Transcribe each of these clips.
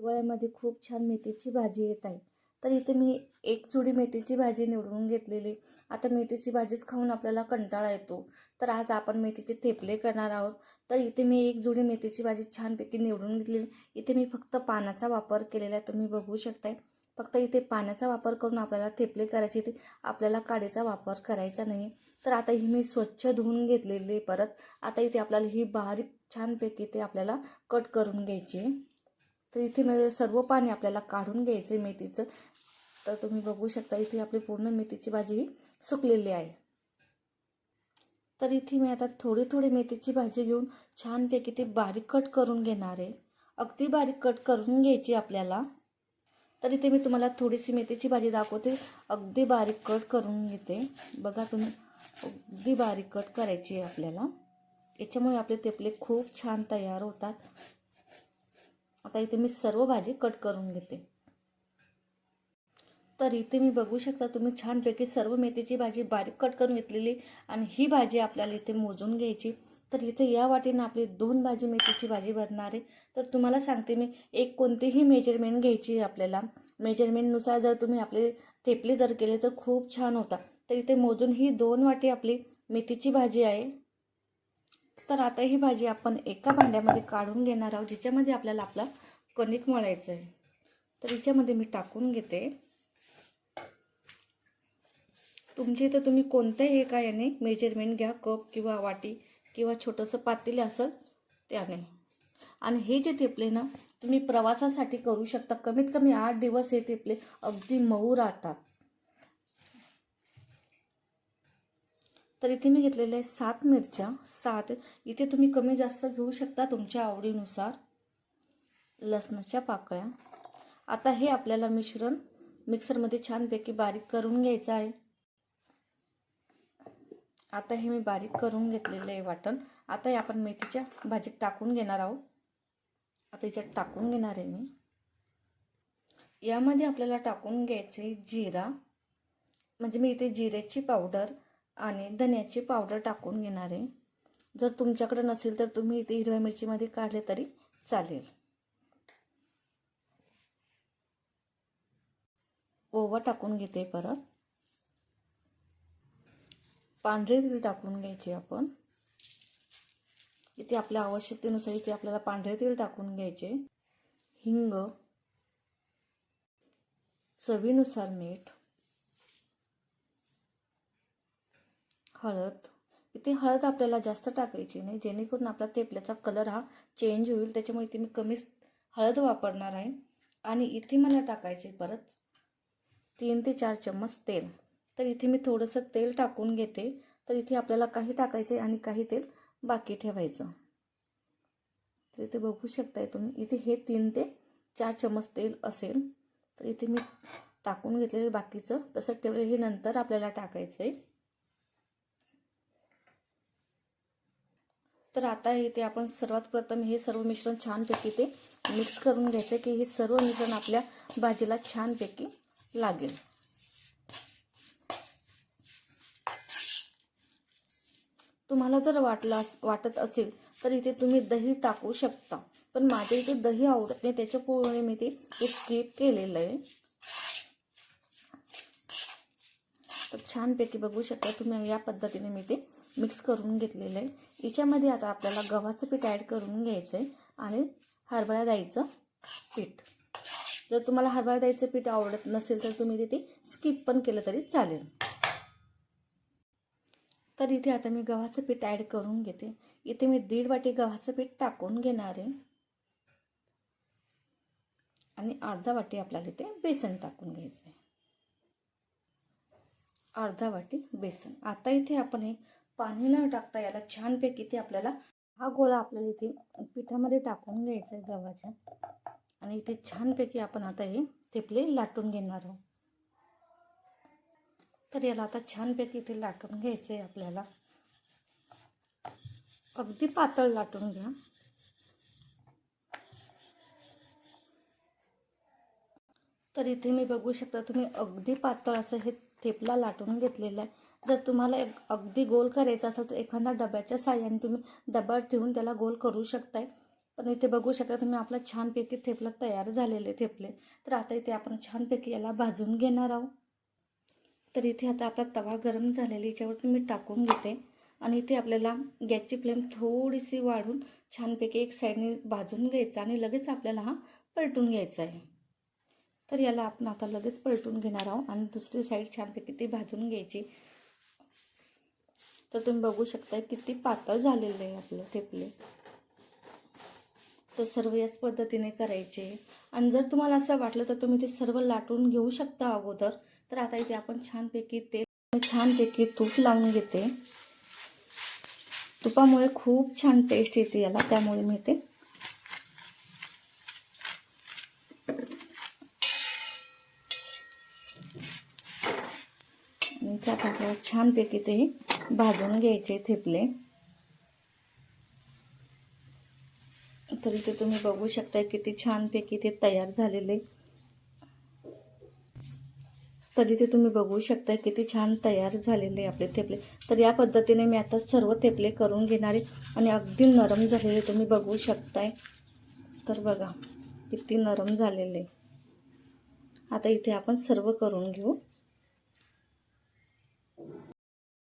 हिवाळ्यामध्ये खूप छान मेथीची भाजी येत आहे. तर इथे मी एक जुडी मेथीची भाजी निवडून घेतलेली. आता मेथीची भाजीच खाऊन आपल्याला कंटाळा येतो. तर आज आपण मेथीचे थेपले करणार आहोत. तर इथे मी एक जुडी मेथीची भाजी छानपैकी निवडून घेतलेली. इथे मी फक्त पानाचा वापर केलेला आहे. तुम्ही बघू शकताय. फक्त इथे पाण्याचा वापर करून आपल्याला थेपले करायचे इथे आपल्याला काडीचा वापर करायचा नाही. तर आता ही मी स्वच्छ धुवून घेतलेली परत. आता इथे आपल्याला ही बारीक छानपैकी ते आपल्याला कट करून घ्यायची आहे. तर इथे म्हणजे सर्व पाणी आपल्याला काढून घ्यायचं आहे मेथीचं. तर तुम्ही बघू शकता इथे आपली पूर्ण मेथीची भाजी ही सुकलेली आहे. तर इथे मी आता थोडी थोडी मेथीची भाजी घेऊन छानपैकी ती बारीक कट करून घेणार आहे. अगदी बारीक कट करून घ्यायची आपल्याला. तर इथे मी तुम्हाला थोडीशी मेथीची भाजी दाखवते. अगदी बारीक कट करून घेते. बघा तुम्ही अगदी बारीक कट करायची आहे आपल्याला. याच्यामुळे आपले तेपले खूप छान तयार होतात. आता इथे मी सर्व भाजी कट करून घेते. तर इथे मी बघू शकता तुम्ही छानपैकी सर्व मेथीची भाजी बारीक कट करून घेतलेली आणि ही भाजी आपल्याला इथे मोजून घ्यायची. तर इथे या वाटेनं आपली दोन भाजी मेथीची भाजी भरणार आहे. तर तुम्हाला सांगते मी एक कोणतीही मेजरमेंट घ्यायची आहे आपल्याला. मेजरमेंटनुसार जर तुम्ही आपले थेपले जर केले तर खूप छान होता. तर इथे मोजून ही दोन वाटी आपली मेथीची भाजी आहे. तर आता ही भाजी आपण एका भांड्यामध्ये काढून घेणार आहोत ज्याच्यामध्ये आपल्याला आपला कणिक मळायचं आहे तर याच्यामध्ये मी टाकून घेते. तुमच्या इथं तुम्ही कोणत्याही एका याने मेजरमेंट घ्या कप किंवा वाटी किंवा छोटंसं पातेले असं त्याने. आणि हे जे थेपले ना तुम्ही प्रवासासाठी करू शकता. कमीत कमी आठ दिवस हे थेपले अगदी मऊ राहतात. तर इथे मी घेतलेले आहे सात मिरच्या. सात. इथे तुम्ही कमी जास्त घेऊ शकता तुमच्या आवडीनुसार. लसणाच्या पाकळ्या. आता हे आपल्याला मिश्रण मिक्सरमध्ये छानपैकी बारीक करून घ्यायचं आहे. आता हे मी बारीक करून घेतलेलं आहे वाटण. आता हे आपण मेथीच्या भाजीत टाकून घेणार आहोत. आता याच्यात टाकून घेणार आहे मी. यामध्ये आपल्याला टाकून घ्यायचे जिरा. म्हणजे मी इथे जिऱ्याची पावडर आणि धन्याची पावडर टाकून घेणार आहे. जर तुमच्याकडे नसेल तर तुम्ही इथे हिरव्या मिरचीमध्ये काढले तरी चालेल. ओवा टाकून घेते परत. पांढरे तीळ टाकून घ्यायचे आपण. इथे आपल्या आवश्यकतेनुसार इथे आपल्याला पांढरे तीळ टाकून घ्यायचे. हिंग चवीनुसार मीठ हळद. इथे हळद आपल्याला जास्त टाकायची नाही. जेणेकरून आपला तेपल्याचा कलर हा चेंज होईल. त्याच्यामुळे इथे मी कमीच हळद वापरणार आहे. आणि इथे मला टाकायचे परत तीन ते चार चम्मच तेल. तर इथे मी थोडंसं तेल टाकून घेते. तर इथे आपल्याला काही टाकायचे आणि काही तेल बाकी ठेवायचं. तर इथे बघू शकताय तुम्ही. इथे हे तीन ते चार चम्मच तेल असेल. तर इथे मी टाकून घेतलेलं बाकीचं तसं ठेवलं. हे नंतर आपल्याला टाकायचं आहे तर आता इथे आपण सर्वात प्रथम हे सर्व मिश्रण छानपैकी ते मिक्स करून घ्यायचं की हे सर्व मिश्रण आपल्या भाजीला छानपैकी लागेल. तुम्हाला जर वाटला वाटत असेल तर इथे तुम्ही दही टाकू शकता. पण माझ्या इथे दही आवडत नाही त्याच्यामुळे मी ते स्किप केलेलं आहे. तर छानपैकी बघू शकता तुम्ही या पद्धतीने मी ते मिक्स करून घेतलेलं आहे. याच्यामध्ये आता आपल्याला गव्हाचं पीठ ॲड करून घ्यायचं आहे आणि हरभरा दाईचं पीठ. जर तुम्हाला हरभरा दाईचं पीठ आवडत नसेल तर तुम्ही तिथे स्किप पण केलं तरी चालेल. तर इथे आता मी गव्हाचं पीठ ॲड करून घेते. इथे मी दीड वाटी गव्हाचं पीठ टाकून घेणार आहे. आणि अर्धा वाटी आपल्याला इथे बेसन टाकून घ्यायचं आहे अर्धा वाटी बेसन. आता इथे आपण हे पाणी न टाकता याला छानपैकी ते आपल्याला हा गोळा आपल्याला इथे पिठामध्ये टाकून घ्यायचा आहे गव्हाच्या आणि इथे छानपैकी आपण आता हे तेपले लाटून घेणार आहोत. तर याला आता छानपैकी इथे लाटून घ्यायचं आहे आपल्याला. अगदी पातळ लाटून घ्या. तर इथे मी बघू शकता तुम्ही अगदी पातळ असं हे थेपला लाटून घेतलेला आहे. जर तुम्हाला एक अगदी गोल करायचा असेल तर एखाद्या डब्याच्या साह्याने तुम्ही डबा ठेवून त्याला गोल करू शकताय. पण इथे बघू शकता तुम्ही आपला छानपैकी थेपला तयार झालेले थेपले. तर आता इथे आपण छानपैकी याला भाजून घेणार आहोत. तर इथे आता आपला तवा गरम झालेला याच्यावरती मी टाकून घेते. आणि इथे आपल्याला गॅसची फ्लेम थोडीशी वाढून छानपैकी एक साईडने भाजून घ्यायचा आणि लगेच आपल्याला हा पलटून घ्यायचा आहे. तर याला आपण आता लगेच पलटून घेणार आहोत आणि दुसरी साईड छानपैकी ती भाजून घ्यायची. तर तुम्ही बघू शकता किती पातळ झालेलं आहे आपलं थेपले तर सर्व याच पद्धतीने करायचे. आणि जर तुम्हाला असं वाटलं तर तुम्ही ते सर्व लाटून घेऊ शकता अगोदर. तर आता इथे आपण छानपैकी तेल छानपैकी तूप लावून घेते. तुपामुळे खूप छान टेस्ट येते याला त्यामुळे मी ते त्या त्यात छानपैकी ते भाजून घ्यायचे थेपले. तर इथे तुम्ही बघू शकता किती छानपैकी ते तयार झालेले. तर इथे तुम्ही बघू शकता किती छान तयार झालेले आपले थेपले. तर या पद्धतीने मी आता सर्व थेपले करून घेणार आहे आणि अगदी नरम झालेले तुम्ही बघू शकताय. तर बघा किती नरम झालेले. आता इथे आपण सर्व करून घेऊ.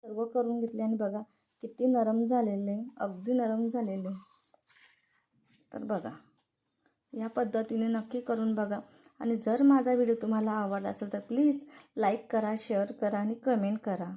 सर्व करून घेतले आणि बघा किती नरम झालेले अगदी नरम झालेले. तर बघा या पद्धतीने नक्की करून बघा. आणि जर माझा व्हिडिओ तुम्हाला आवडला असेल तर प्लीज लाईक करा शेअर करा आणि कमेंट करा.